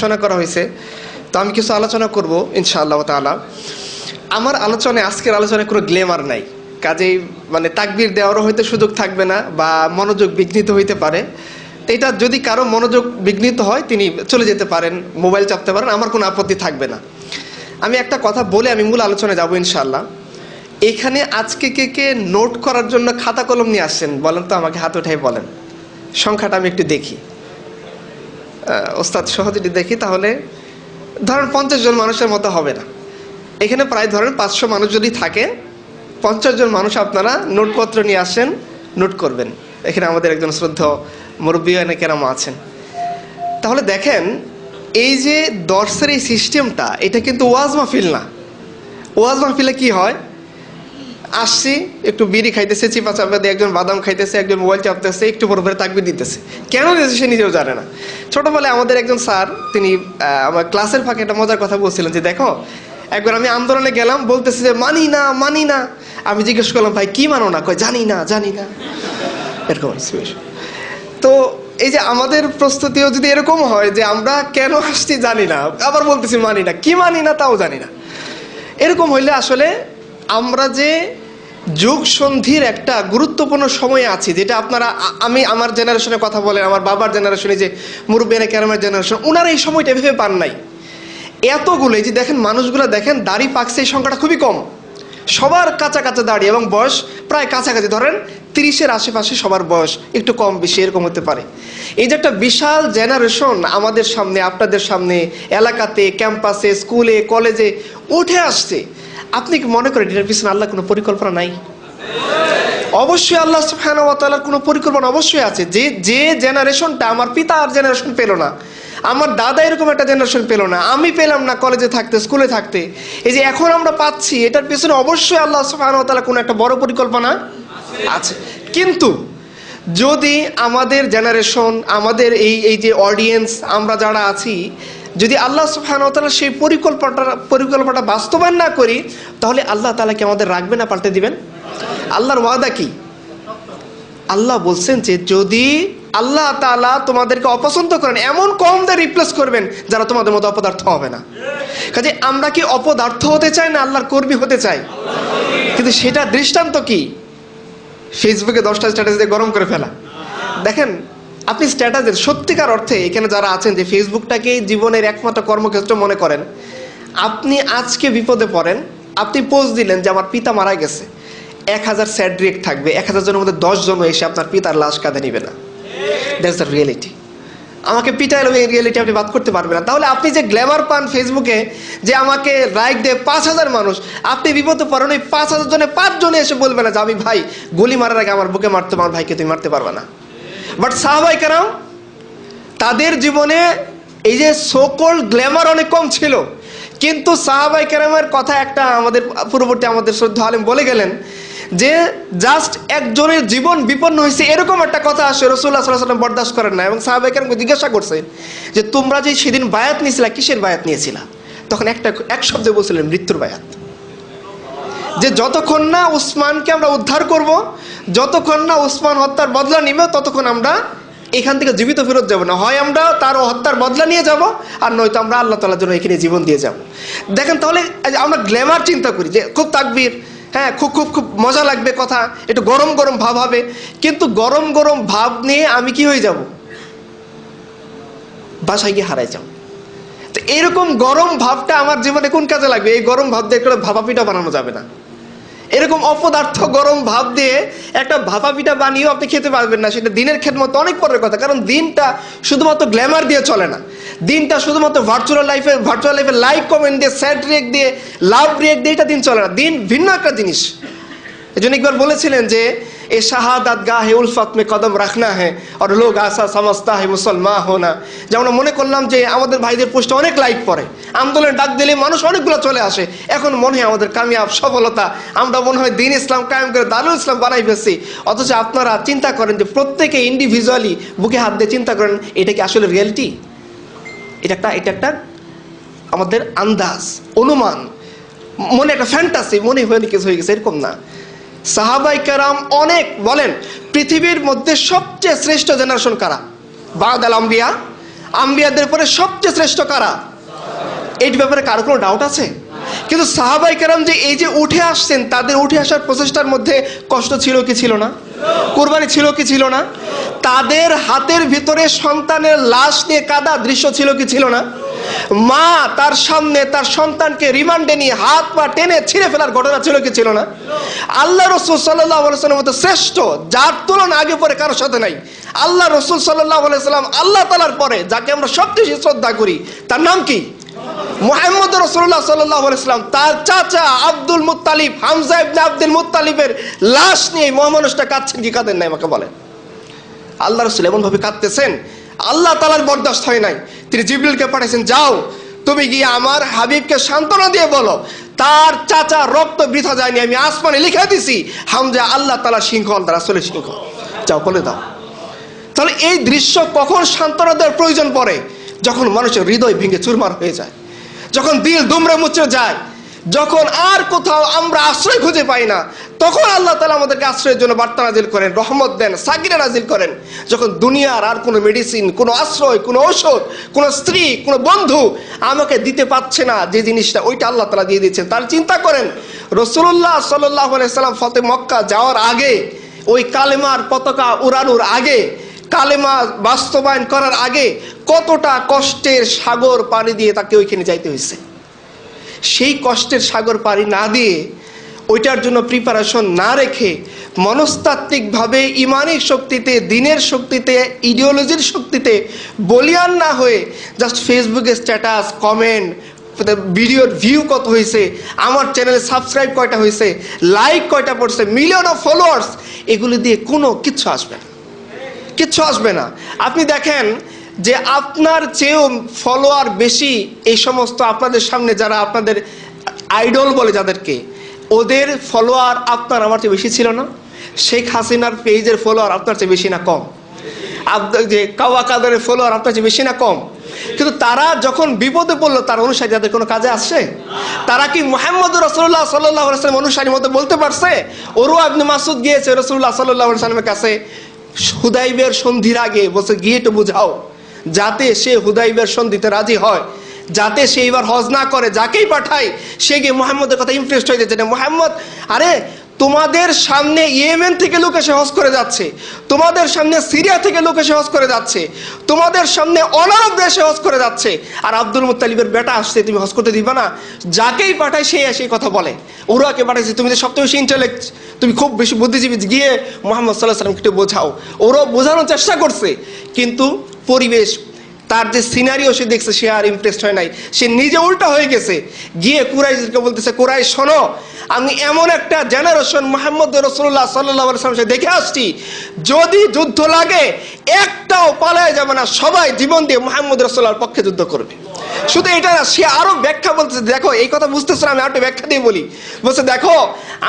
আলোচনা করা হয়েছে। তো আমি কিছু আলোচনা করব, ইনশাআল্লাহ তাআলা। আমার আলোচনায়, আজকের আলোচনায় কোনো গ্লেমার নাই। কাজেই মানে তাকবির দেওয়ারও হয়তো সুযোগ থাকবে না বা মনোযোগ বিঘ্নিত হইতে পারে। এটা যদি কারও মনোযোগ বিঘ্নিত হয়, তিনি চলে যেতে পারেন, মোবাইল চাপতে পারেন, আমার কোনো আপত্তি থাকবে না। আমি একটা কথা বলে আমি মূল আলোচনায় যাব, ইনশাআল্লাহ। এখানে আজকে কে কে নোট করার জন্য খাতা কলম নিয়ে আসছেন, বলেন তো আমাকে, হাত উঠাই বলেন। সংখ্যাটা আমি একটু দেখি। ওস্তাদ সহ যদি দেখি তাহলে ধরেন পঞ্চাশ জন মানুষের মতো হবে না। এখানে প্রায় ধরেন পাঁচশো মানুষ যদি থাকে, পঞ্চাশ জন মানুষ আপনারা নোটপত্র নিয়ে আসেন, নোট করবেন। এখানে আমাদের একজন শ্রদ্ধ মুরব্বী কেরাম আছেন। তাহলে দেখেন, এই যে দর্শের এই সিস্টেমটা এটা কিন্তু ওয়াজ মাহফিল না। ওয়াজ মাহফিলে কি হয়? আসছি, একটু বিড়ি খাইতেছে, চিপা চাপা দিয়ে একজন বাদাম খাইতেছে, একজন মোবাইল চাপতেছে, একটু পর পরে তাকবি দিতেছে। কেন দিতেছে সে নিজেও জানে না। ছোটবেলায় আমাদের একজন স্যার, তিনি আমার ক্লাসের ফাঁকে একটা মজার কথা বলছিলেন যে, দেখো, একবার আমি আন্দোলনে গেলাম, বলতেছে যে, মানি না মানি না। আমি জিজ্ঞেস করলাম, ভাই, কি মানো না? কয়, জানি না জানি না। এরকম তো এই যে আমাদের প্রস্তুতিও যদি এরকম হয় যে, আমরা কেন আসছি জানি না, আবার বলতেছি মানি না, কি মানি না তাও জানি না। এরকম হইলে আসলে আমরা যে যুগ সন্ধির একটা গুরুত্বপূর্ণ সময় আছে, যেটা আপনারা আমি আমার জেনারেশনে কথা বলেন, আমার বাবার জেনারেশনে যে মুরব্বিয়ানা ক্যারামের জেনারেশন ওনারা এই সময়টা ভেবে পান নাই। এতগুলো যে দেখেন মানুষগুলো দেখেন, দাড়ি পাকছে, এই সংখ্যাটা খুবই কম। সবার কাছা কাছা দাড়ি এবং বয়স প্রায় কাছাকাছি, ধরেন তিরিশের আশেপাশে সবার বয়স একটু কম, বেশি, এরকম হতে পারে। এই যে একটা বিশাল জেনারেশন আমাদের সামনে, আপনাদের সামনে, এলাকাতে ক্যাম্পাসে স্কুলে কলেজে উঠে আসছে। আপনি কি মনে করেন এটার পিছনে আল্লাহ কোনো পরিকল্পনা নাই? অবশ্যই আল্লাহ ওয়া কোনো পরিকল্পনা অবশ্যই আছে। যে যে জেনারেশনটা, আমার পিতা আর জেনারেশন পেল না। আমার দাদা এরকম একটা জেনারেশন পেল না। আমি পেলাম না কলেজে থাকতে, স্কুলে থাকতে। এই যে এখন আমরা পাচ্ছি, এটার পিছনে অবশ্যই আল্লাহ সুবহানাহু কোনো একটা বড় পরিকল্পনা আছে। কিন্তু যদি আমাদের জেনারেশন, আমাদের এই এই যে অডিয়েন্স আমরা যারা আছি যদি আল্লাহ তাআলা সেই পরিকল্পনাটা পরিকল্পনাটা বাস্তবায়ন না করি, তাহলে আল্লাহ তালা কি আমাদের রাখবে না পাল্টে দিবেন? আল্লাহর ওয়াদা কি? আল্লাহ বলছেন যে যদি আল্লাহ তালা তোমাদেরকে অপছন্দ করেন, এমন কমদের রিপ্লেস করবেন যারা তোমাদের মতো অপদার্থ হবে না। কাজে আমরা কি অপদার্থ হতে চাই না আল্লাহর কর্মী হতে চাই? কিন্তু সেটা দৃষ্টান্ত কি? ফেসবুকে দশটা স্ট্যাটাস দিয়ে গরম করে ফেলা। দেখেন আপনি স্ট্যাটাসের সত্যিকার অর্থে এখানে যারা আছেন যে ফেসবুকটাকে জীবনের একমাত্র কর্মক্ষেত্র মনে করেন, আপনি আজকে বিপদে পড়েন, আপনি পোস্ট দিলেন যে আমার পিতা মারা গেছে। এক হাজার স্যাড রিয়েক্ট থাকবে, এক হাজার জনের মধ্যে জন এসে আপনার পিতার লাশ কাঁধে নিবে না। দ্যাটস দ্য রিয়েলিটি আমাকে পিটাইলেও এই রিয়েলিটি আপনি বাদ করতে পারবেন না। তাহলে আপনি যে গ্ল্যামার পান ফেসবুকে যে আমাকে লাইক দেয় পাঁচ হাজার মানুষ, আপনি বিপদে পড়েন, ওই পাঁচ হাজার জনে পাঁচ জনে এসে বলবে না যে, আমি ভাই, গুলি মারার আগে আমার বুকে মারতে আমার ভাইকে তুমি মারতে পারবে না। বাট সাহাবাই কেরাম, তাদের জীবনে এই যে সকল গ্ল্যামার অনেক কম ছিল। কিন্তু সাহাবাই কেরামের কথা একটা আমাদের পূর্ববর্তী আমাদের শ্রদ্ধা আলেম বলে গেলেন যে জাস্ট একজনের জীবন বিপন্ন হয়েছে, এরকম একটা কথা আসে রসুল্লাহ সাল্লাহ সাল্লাম বরদাস্ত করেন না। এবং সাহাবাই কেরামকে জিজ্ঞাসা করছেন যে, তোমরা যে সেদিন বায়াত নিয়েছিলা, কিসের বায়াত নিয়েছিলা? তখন একটা, এক শব্দে বলছিলেন, মৃত্যুর বায়াত। যে যতক্ষণ না উসমানকে আমরা উদ্ধার করব, যতক্ষণ না উসমান হত্যার বদলা নিবে, ততক্ষণ আমরা এখান থেকে জীবিত ফেরত যাব না। হয় আমরা তার হত্যার বদলা নিয়ে যাব, আর নয়তো আমরা আল্লাহ তালার জন্য এখানে জীবন দিয়ে যাব। দেখেন তাহলে আমরা গ্ল্যামার চিন্তা করি, যে খুব তাকবীর হ্যাঁ খুব খুব খুব মজা লাগবে কথা, একটু গরম গরম ভাব হবে, কিন্তু গরম গরম ভাব নিয়ে আমি কি হয়ে যাব? বাসায় গিয়ে হারাই যাব। তো এরকম গরম ভাবটা আমার জীবনে কোন কাজে লাগবে? এই গরম ভাব দিয়ে ভাপা পিঠা বানানো যাবে না। এরকম অপদার্থ গরম ভাব দিয়ে একটা ভাপা পিঠা বানিয়েও আপনি খেতে পারবেন না। সেটা দিনের খেদমত অনেক পরের কথা, কারণ দিনটা শুধুমাত্র গ্ল্যামার দিয়ে চলে না। দিনটা শুধুমাত্র ভার্চুয়াল লাইফে ভার্চুয়াল লাইফে লাইক কমেন্ট দিয়ে স্যাড রিয়েক্ট দিয়ে লাভ রিয়েক্ট দিয়ে এটা দিন চলে না। দিন ভিন্ন একটা জিনিস। এই জন্য একবার বলেছিলেন যে, এ শাহাদাত গা হে উলফত মে কদম রাখনা হ্যাঁ আর লোক আসা সমস্তা হে মুসলমান হোনা। যে আমরা মনে করলাম যে, আমাদের ভাইদের পোস্টে অনেক লাইক পড়ে। আন্দোলন ডাক দিলে মানুষ অনেকগুলো চলে আসে। এখন মনে হয় আমাদের কামিয়াব সফলতা, আমরা মনে হয় দিন ইসলাম কায়েম করে দারুল ইসলাম বানাই ফেলছি। অথচ আপনারা চিন্তা করেন যে, প্রত্যেকে ইন্ডিভিজুয়ালি বুকে হাত দিয়ে চিন্তা করেন, এটা কি আসলে রিয়েলিটি এটা একটা এটা একটা আমাদের আন্দাজ, অনুমান। মনে একটা ফ্যান্টাসি মনে হয়ে কিছু হয়ে গেছে, এরকম না। সাহাবাই কারাম অনেক বলেন, পৃথিবীর মধ্যে সবচেয়ে শ্রেষ্ঠ জেনারেশন কারা? বাদ আল আম্বিয়া। আম্বিয়াদের পরে সবচেয়ে শ্রেষ্ঠ কারা? এই ব্যাপারে কারও কোনো ডাউট আছে? কিন্তু সাহাবাই কেরাম যে এই যে উঠে আসছেন, তাদের উঠে আসার প্রচেষ্টার মধ্যে কষ্ট ছিল কি ছিল না? কোরবানি ছিল কি ছিল না? তাদের হাতের ভিতরে সন্তানের লাশ নিয়ে কাদা দৃশ্য ছিল কি ছিল না? মা তার সামনে তার সন্তানকে রিমান্ডে নিয়ে হাত পা টেনে ছিঁড়ে ফেলার ঘটনা ছিল কি ছিল না? আল্লাহ রসুল সাল্লাহ মতো শ্রেষ্ঠ, যার তুলনা আগে পরে কারোর সাথে নাই। আল্লাহ রসুল সাল্লাহ আলাইসাল্লাম আল্লাহ তালার পরে, যাকে আমরা সবচেয়ে শ্রদ্ধা করি, তার নাম কি? মোহাম্মদ রসুল্লাহ সাল্লাহ ইসলাম তার চাচা Abdul Muttalib, Hamza ibn Abdul মুত্তালিবের লাশ নিয়ে মহামানুষটা কাঁদছেন, কি কাঁদেন নাই আমাকে বলেন। আল্লাহ রসুল এমনভাবে কাঁদতেছেন, আল্লাহ তালার বরদাস্ত হয় নাই। তিনি জিবলিলকে পাঠাইছেন, যাও, তুমি গিয়ে আমার হাবিবকে সান্ত্বনা দিয়ে বলো, তার চাচা রক্ত বৃথা যায়নি, আমি আসমানে লিখে দিছি, হামজা আল্লাহ তালা সিংহল তারা চলে সিংহ যাও, বলে দাও। তাহলে এই দৃশ্য কখন সান্ত্বনা দেওয়ার প্রয়োজন পড়ে? যখন মানুষের হৃদয় ভেঙে চুরমার হয়ে যায়। যখন দিল দুমড়ে মুচড়ে যায়, যখন আর কোথাও আমরা আশ্রয় খুঁজে পাই না, তখন আল্লাহ তালা আমাদেরকে আশ্রয়ের জন্য বার্তা নাজিল করেন, রহমত দেন সাকিরা নাজিল করেন। যখন দুনিয়ার আর কোনো মেডিসিন কোনো আশ্রয়, কোনো ঔষধ, কোনো স্ত্রী, কোনো বন্ধু আমাকে দিতে পারছে না, যে জিনিসটা ওইটা আল্লাহ তালা দিয়ে দিচ্ছেন তার চিন্তা করেন রসুল্লাহ সাল্লাহ সাল্লাম ফতে মক্কা যাওয়ার আগে, ওই কালেমার পতাকা উড়ানোর আগে কালেমা বাস্তবায়ন করার আগে কতটা কষ্টের সাগর পাড়ি দিয়ে তাকে ওইখানে যাইতে হয়েছে? সেই কষ্টের সাগর পাড়ি না দিয়ে ওইটার জন্য প্রিপারেশন না রেখে মনস্তাত্ত্বিকভাবে ইমানিক শক্তিতে, দিনের শক্তিতে ইডিওলজির শক্তিতে বলিয়ান না হয়ে জাস্ট ফেসবুকে স্ট্যাটাস কমেন্ট ভিডিওর ভিউ কত হয়েছে, আমার চ্যানেলে সাবস্ক্রাইব কয়টা হয়েছে লাইক কয়টা পড়ছে মিলিয়ন অফ ফলোয়ার্স এগুলি দিয়ে কোনো কিচ্ছু আসবে না। কিচ্ছু আসবে না। আপনি দেখেন যে আপনার চেয়েও ফলোয়ার বেশি এই সমস্ত আপনাদের সামনে যারা আপনাদের আইডল বলে যাদেরকে, ওদের ফলোয়ার আপনার আমার চেয়ে বেশি ছিল না। শেখ হাসিনার পেজের ফলোয়ার আপনার চেয়ে বেশি না, কম। যে কাওয়া কাদারের ফলোয়ার আপনার চেয়ে বেশি না, কম। কিন্তু তারা যখন বিপদে পড়ল, তার অনুসারী তাদের কোনো কাজে আসছে? তারা কি মোহাম্মদ রসুল্লাহ সাল্লাহ সাল্লাম অনুসারীর মতো বলতে পারছে? ওরও আপনি মাসুদ গিয়েছে রসুল্লাহ সাল্লাহ সাল্লামের কাছে। হুদাইবের সন্ধির আগে বলছে, গিয়ে তো বুঝাও। যাতে সে হুদাইবের সন্ধিতে রাজি হয়, যাতে সে এবার হজ না করে, যাকেই পাঠায়, সে গিয়ে মোহাম্মদের কথা ইমপ্রেসড হয়ে যাচ্ছে মোহাম্মদ, আরে তোমাদের সামনে ইয়েমেন থেকে লোক এসে করে যাচ্ছে, তোমাদের সামনে সিরিয়া থেকে লোক এসে করে যাচ্ছে, তোমাদের সামনে অনারব দেশে হজ করে যাচ্ছে। আর আব্দুল মুতালিবের বেটা আসছে, তুমি হজ করতে দিবা না। যাকেই পাঠায় সেই এসে কথা বলে। ওরাকে পাঠাইছে, তুমি যে সবচেয়ে বেশি ইন্টালেক্ট তুমি খুব বেশি বুদ্ধিজীবী, গিয়ে মোহাম্মদ সাল্লাহ সাল্লামকে একটু বোঝাও। ওরাও বোঝানোর চেষ্টা করছে, কিন্তু পরিবেশ তার যে সিনারিও সে দেখছে, সে আর ইমপ্রেসড হয় নাই। সে নিজে উল্টা হয়ে গেছে। গিয়ে কুরাইশকে বলতেছে কুরাই শোনো, আমি এমন একটা জেনারেশন মোহাম্মদ রসুল্লাহ সাল্লাহ সে দেখে আসছি। যদি যুদ্ধ লাগে, একটাও পালায় যাবে না। সবাই জীবন দিয়ে মোহাম্মদ রসুল্লাহর পক্ষে যুদ্ধ করবে। শুধু এটা না, সে আরও ব্যাখ্যা বলতেছে দেখো, এই কথা বুঝতেছো আমি আরেকটা ব্যাখ্যা দিয়ে বলি। বলছে, দেখো,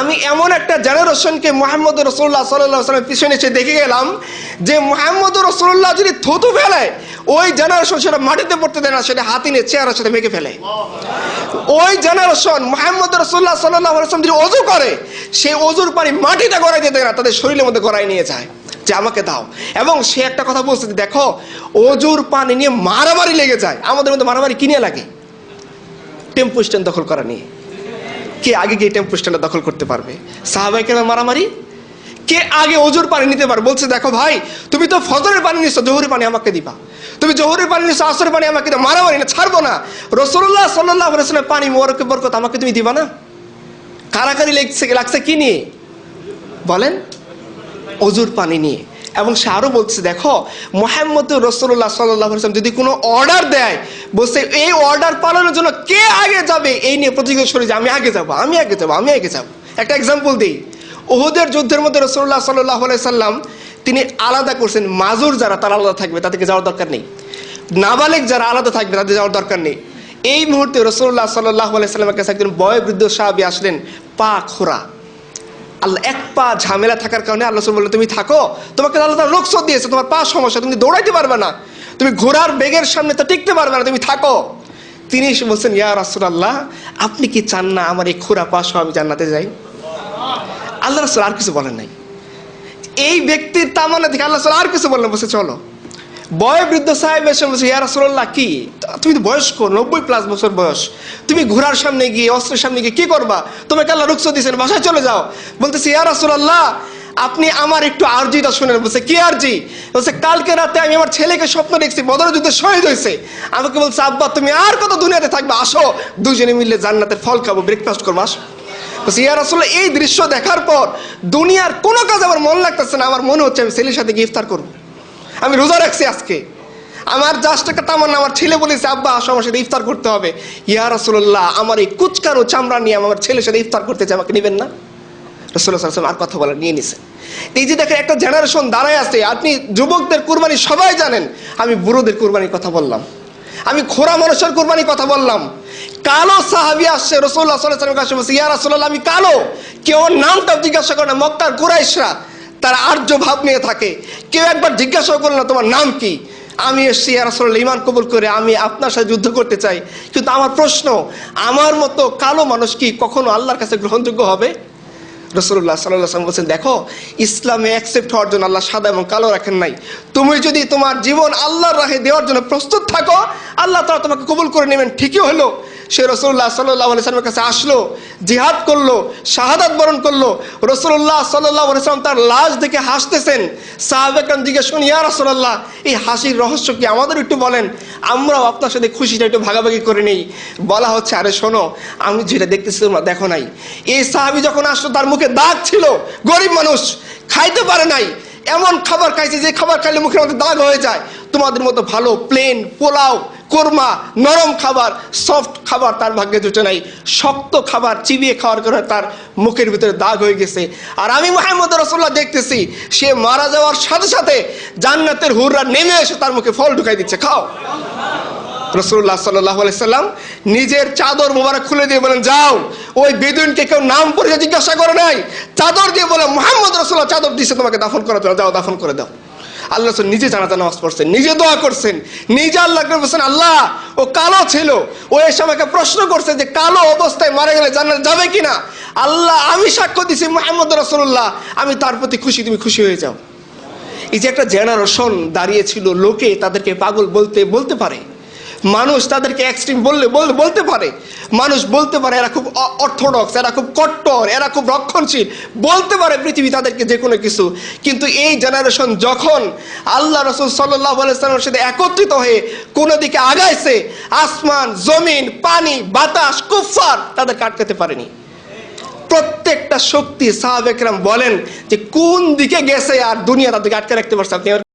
আমি এমন একটা জেনারেশনকে মোহাম্মদ রসুল্লাহ সাল্লাহ সাল্লামের পিছনে এসে দেখে গেলাম যে মোহাম্মদ রসুল্লাহ যদি থুতু ফেলে, ওই জেনারেশন সেটা মাটিতে পড়তে দেয় না, সেটা হাতি নিয়ে চেয়ারের সাথে মেখে ফেলে। ওই জেনারেশন মোহাম্মদ রসুল্লাহ সাল্লাহ আসলাম যদি অজু করে, সেই অজুর পানি মাটিতে গড়াই দিতে না, তাদের শরীরের মধ্যে গড়াই নিয়ে যায়। যে আমাকে দাও। এবং সে একটা কথা বলছে দেখো, অজুর পানি নিয়ে মারামারি লেগে যায়। আমাদের মধ্যে মারামারি কিনে লাগে? টেম্পু স্ট্যান্ড দখল করা নিয়ে। কে আগে গিয়ে টেম্পু স্ট্যান্ডটা দখল করতে পারবে? সাহাবাই কেন মারামারি? কে আগে অজুর পানি নিতে পারবে? বলছে, দেখো ভাই, তুমি তো ফজরের পানি নিচ্ছ জহুরের পানি আমাকে দিবা। তুমি জহুরের পানি নিচ্ছ আসরের পানি আমাকে দিবা মারামারি না, ছাড়বো না। রসুল্লাহ সাল্লাহ রসুলের পানি মোরকে বরকত আমাকে তুমি দিবা না? কারাকারি লাগছে লাগছে কি নিয়ে? বলেন। অজুর পানি নিয়ে। এবং সে আরও বলছে দেখো মোহাম্মদ রসুল্লাহ সাল্লাম যদি কোনো অর্ডার দেয়, বলছে, এই অর্ডার পালনের জন্য কে আগে যাবে? এই নিয়ে প্রতিজ্ঞা সরে যে, আমি আগে যাব, আমি আগে যাব, আমি আগে যাব। একটা এক্সাম্পল দিই। ওহুদের যুদ্ধের মধ্যে রসুল্লাহ সাল্লাহ সাল্লাম তিনি আলাদা করছেন, মাজুর যারা, তারা আলাদা থাকবে, তাদেরকে যাওয়ার দরকার নেই। নাবালেক যারা আলাদা থাকবে, তাদের যাওয়ার দরকার নেই। এই মুহূর্তে রসুল্লাহ সাল্লাহ সাল্লামের কাছে একজন বয়োবৃদ্ধ সাহাবি আসলেন পা খোরা। আল্লাহ এক পা ঝামেলা থাকার কারণে আল্লাহ বলল, তুমি থাকো। তোমাকে আল্লাহ তার রোগসদ দিয়েছে। তোমার পা সমস্যা। তুমি দৌড়াইতে পারবে না। তুমি ঘোড়ার বেগের সামনে তো টিকতে পারবে না। তুমি থাকো। তিনি এসে বলছেন, ইয়া রাসুল আল্লাহ আপনি কি চান না আমার এই খোরা পা সহ আমি জান্নাতে যাই? আল্লাহ রাসুল আর কিছু বলেন নাই। এই ব্যক্তির তামানা থেকে আল্লাহ আর কিছু বললেন বসে চলো। বয় বৃদ্ধ সাহেব এসে বলছে, ইয়া রাসূলুল্লাহ, কি? তুমি তো বয়স্ক, নব্বই প্লাস বছর বয়স। তুমি ঘোড়ার সামনে গিয়ে, অস্ত্রের সামনে গিয়ে কি করবা? তোমাকে আল্লাহ রুকসো দিয়েছেন, বাসায় চলে যাও। বলতেছে, ইয়া রাসূলুল্লাহ, আপনি আমার একটু আর্জিটা শুনেন। বলছে, কি আরজি? বলছে, কালকে রাতে আমি আমার ছেলেকে স্বপ্ন দেখছি বদর যুদ্ধে শহীদ হয়েছে। আমাকে বলছে, আব্বা, তুমি আর কত দুনিয়াতে থাকবে? আসো দুজনে মিলে জান্নাতের ফল খাব ব্রেকফাস্ট করব, আসো। বলছে এই দৃশ্য দেখার পর দুনিয়ার কোনো কাজ আমার মন লাগতেছে না। আমার মনে হচ্ছে আমি ছেলের সাথে গিয়ে ইফতার করব। আমি রোজা রাখছি আজকে। আমার জাস্ট একটা তামান্না, আমার ছেলে বলেছে, আব্বা, আসো, আমার সাথে ইফতার করতে হবে। ইয়া রাসূলুল্লাহ, আমার এই কুচকানো চামড়া নিয়ে আমার ছেলের সাথে ইফতার করতে চাই, আমাকে নেবেন না? রসুল্লাহ আর কথা বলা নিয়ে নিছে। এই যে দেখেন, একটা জেনারেশন দাঁড়ায় আছে, আপনি যুবকদের কুরবানি সবাই জানেন, আমি বুড়োদের কুরবানির কথা বললাম। আমি খোরা মানুষের কুরবানির কথা বললাম। কালো সাহাবি আসছে রসুল্লাহ সাল্লামের কাছে ইয়া রাসূলুল্লাহ, আমি কালো। কেউ নামটা জিজ্ঞাসা করে না, মক্কার কুরাইশরা। তারা আর্য ভাব নিয়ে থাকে। কেউ একবার জিজ্ঞাসা করল না, তোমার নাম কি? আমি এসছি আসলে ইমান কবুল করে আমি আপনার সাথে যুদ্ধ করতে চাই। কিন্তু আমার প্রশ্ন, আমার মতো কালো মানুষ কি কখনো আল্লাহর কাছে গ্রহণযোগ্য হবে? রসুল্লাহ সাল্লাম বলছেন, দেখো, ইসলামে অ্যাকসেপ্ট হওয়ার জন্য আল্লাহ সাদা এবং কালো রাখেন নাই। তুমি যদি তোমার জীবন আল্লাহর রাহে দেওয়ার জন্য প্রস্তুত থাকো, আল্লাহ তারা তোমাকে কবুল করে নেবেন। ঠিকই হলো। সে রসুল্লাহ সাল্লাহ সাল্লামের কাছে আসলো, জিহাদ করল, শাহাদাত বরণ করল। রসুল্লাহ সাল্লাহ সাল্লাম তার লাশ দেখে হাসতেছেন। সাহাবেকান জিজ্ঞেস করুন ইয়া রসুল্লাহ এই হাসির রহস্য কি? আমাদের একটু বলেন। আমরাও আপনার সাথে খুশিটা একটু ভাগাভাগি করে নেই। বলা হচ্ছে, আরে শোনো, আমি যেটা দেখতেছি তোমরা দেখো নাই। এই সাহাবি যখন আসলো, তার মুখে দাগ ছিল, গরিব মানুষ, খাইতে পারে নাই। এমন খাবার খাইছে যে খাবার খাইলে মুখের মধ্যে দাগ হয়ে যায়। তোমাদের মতো ভালো প্লেন পোলাও কোরমা, নরম খাবার সফট খাবার তার ভাগ্যে জুটে নাই। শক্ত খাবার, চিবিয়ে খাওয়ার কারণে তার মুখের ভিতরে দাগ হয়ে গেছে। আর আমি মোহাম্মদ রসোল্লাহ দেখতেছি, সে মারা যাওয়ার সাথে সাথে জান্নাতের হুররা নেমে এসে তার মুখে ফল ঢুকাই দিচ্ছে। খাও। রসুল্লাহ সাল্লাহ সাল্লাম নিজের চাদর মোবারক খুলে দিয়ে বলেন, যাও। ওই বেদুইনকে কেউ নাম পরিচয় জিজ্ঞাসা করে নাই। চাদর দিয়ে বলে, মোহাম্মদ রসুল্লাহ চাদর দিচ্ছে তোমাকে, দাফন করে যাও, দাফন করে দাও। আল্লাহ রসুল নিজে জানাতে নামাজ পড়ছেন, নিজে দোয়া করছেন। নিজে আল্লাহ বলছেন, আল্লাহ, ও কালো ছিল। ও এসে আমাকে প্রশ্ন করছে যে, কালো অবস্থায় মারা গেলে জানা যাবে কিনা? আল্লাহ, আমি সাক্ষ্য দিছি মোহাম্মদ রসুল্লাহ আমি তার প্রতি খুশি, তুমি খুশি হয়ে যাও। এই যে একটা জেনারেশন দাঁড়িয়েছিল লোকে তাদেরকে পাগল বলতে বলতে পারে। মানুষ তাদেরকে এক্সট্রিম বললে বলতে পারে। মানুষ বলতে পারে এরা খুব অর্থোডক্স এরা খুব কট্টর, এরা খুব রক্ষণশীল। বলতে পারে পৃথিবী তাদেরকে যে কোনো কিছু। কিন্তু এই জেনারেশন যখন আল্লাহ রসুল সাল্লাহ আলাইসাল্লামের সাথে একত্রিত হয়ে কোনো দিকে আগাইছে, আসমান, জমিন, পানি, বাতাস কুফার তাদেরকে আটকাতে পারেনি। প্রত্যেকটা শক্তি সাহাবেকরাম বলেন যে কোন দিকে গেছে আর দুনিয়া তাদেরকে আটকে রাখতে পারছে। আপনি